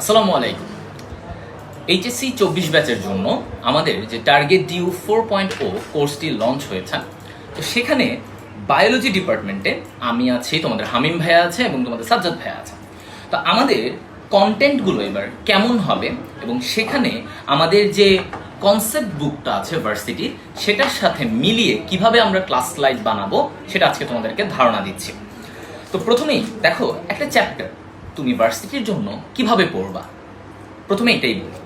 আসসালামু আলাইকুম। এইচএসসি চব্বিশ ব্যাচের জন্য আমাদের যে টার্গেট ডিউ ফোর পয়েন্ট ও কোর্সটি লঞ্চ হয়েছে, তো সেখানে বায়োলজি ডিপার্টমেন্টে আমি আছি, তোমাদের হামিম ভাইয়া আছে এবং তোমাদের সাজ্জাদ ভাইয়া আছে। তো আমাদের কন্টেন্টগুলো এবার কেমন হবে এবং সেখানে আমাদের যে কনসেপ্ট বুকটা আছে ভার্সিটি সেটার সাথে মিলিয়ে কীভাবে আমরা ক্লাস স্লাইড বানাবো, সেটা আজকে তোমাদেরকে ধারণা দিচ্ছি। তো প্রথমেই দেখো একটা চ্যাপ্টার তুমি ভার্সিটির জন্য কীভাবে পড়বা? প্রথমে এটাই বলি।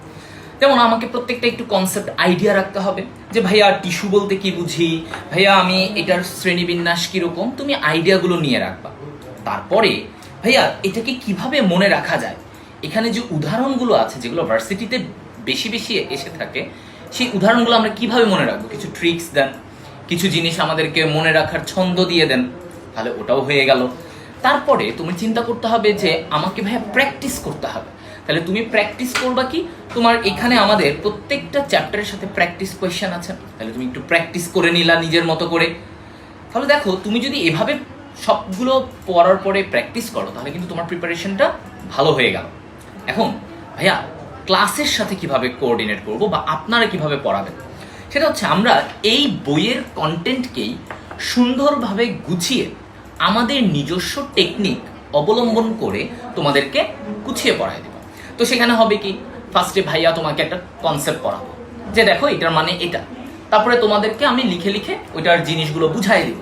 যেমন আমাকে প্রত্যেকটা একটু কনসেপ্ট আইডিয়া রাখতে হবে যে, ভাইয়া টিস্যু বলতে কি বুঝি? ভাইয়া, আমি এটার শ্রেণীবিন্যাস কীরকম? তুমি আইডিয়াগুলো নিয়ে রাখবা। তারপরে, ভাইয়া, এটাকে কীভাবে মনে রাখা যায়? এখানে যে উদাহরণগুলো আছে, যেগুলো ভার্সিটিতে বেশি বেশি এসে থাকে, সেই উদাহরণগুলো আমরা কীভাবে মনে রাখব? কিছু ট্রিক্স দেন, কিছু জিনিস আমাদেরকে মনে রাখার ছন্দ দিয়ে দেন, তাহলে ওটাও হয়ে গেল। তারপরে তুমি চিন্তা করতে হবে যে আমাকে ভাইয়া প্র্যাকটিস করতে হবে। তাহলে তুমি প্র্যাকটিস করবা কি? তোমার এখানে আমাদের প্রত্যেকটা চ্যাপ্টারের সাথে প্র্যাকটিস কোয়েশ্চেন আছে। তাহলে তুমি একটু প্র্যাকটিস করে নিলা নিজের মতো করে। তাহলে দেখো, তুমি যদি এভাবে সবগুলো পড়ার পরে প্র্যাকটিস করো, তাহলে কিন্তু তোমার প্রিপারেশনটা ভালো হয়ে গেল। এখন, ভাইয়া ক্লাসের সাথে কীভাবে কোঅর্ডিনেট করব বা আপনারা কীভাবে পড়াবেন? সেটা হচ্ছে আমরা এই বইয়ের কন্টেন্টকেই সুন্দরভাবে গুছিয়ে আমাদের নিজস্ব টেকনিক অবলম্বন করে তোমাদেরকে গুছিয়ে পড়াই দেব। তো সেখানে হবে কি? ফার্স্টে ভাইয়া তোমাকে একটা কনসেপ্ট পড়াবো। যে দেখো, এটার মানে এটা। তারপরে তোমাদেরকে আমি লিখে লিখে ওইটার জিনিসগুলো বুঝাই দিব।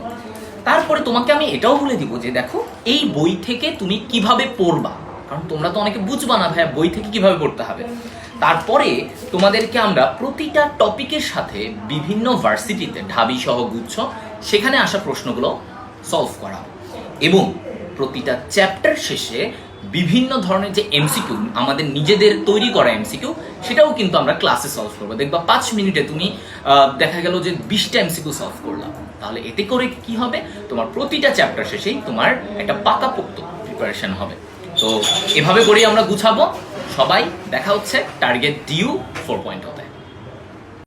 তারপরে তোমাকে আমি এটাও বলে দিব যে দেখো, এই বই থেকে তুমি কীভাবে পড়বা? কারণ তোমরা তো অনেকে বুঝবা না ভাইয়া বই থেকে কীভাবে পড়তে হবে। তারপরে তোমাদেরকে আমরা প্রতিটা টপিকের সাথে বিভিন্ন ভার্সিটিতে ঢাবি সহ গুচ্ছ, সেখানে আসা প্রশ্নগুলো সলভ করা। এবং প্রতিটা চ্যাপ্টার শেষে বিভিন্ন ধরনের যে এমসিকিউ আমাদের নিজেদের তৈরি করা এমসিকিউ সেটাও কিন্তু আমরা ক্লাসে সলভ করব। দেখবা পাঁচ মিনিটে তুমি দেখা গেল যে বিশটা এমসিকিউ সলভ করলাম তাহলে এতে করে কি হবে? তোমার প্রতিটা চ্যাপ্টার শেষেই তোমার একটা পাকাপোক্ত প্রিপারেশন হবে। তো এভাবে করেই আমরা গুছাবো। সবাই দেখা হচ্ছে টার্গেট ডিউ ফোর পয়েন্ট হতে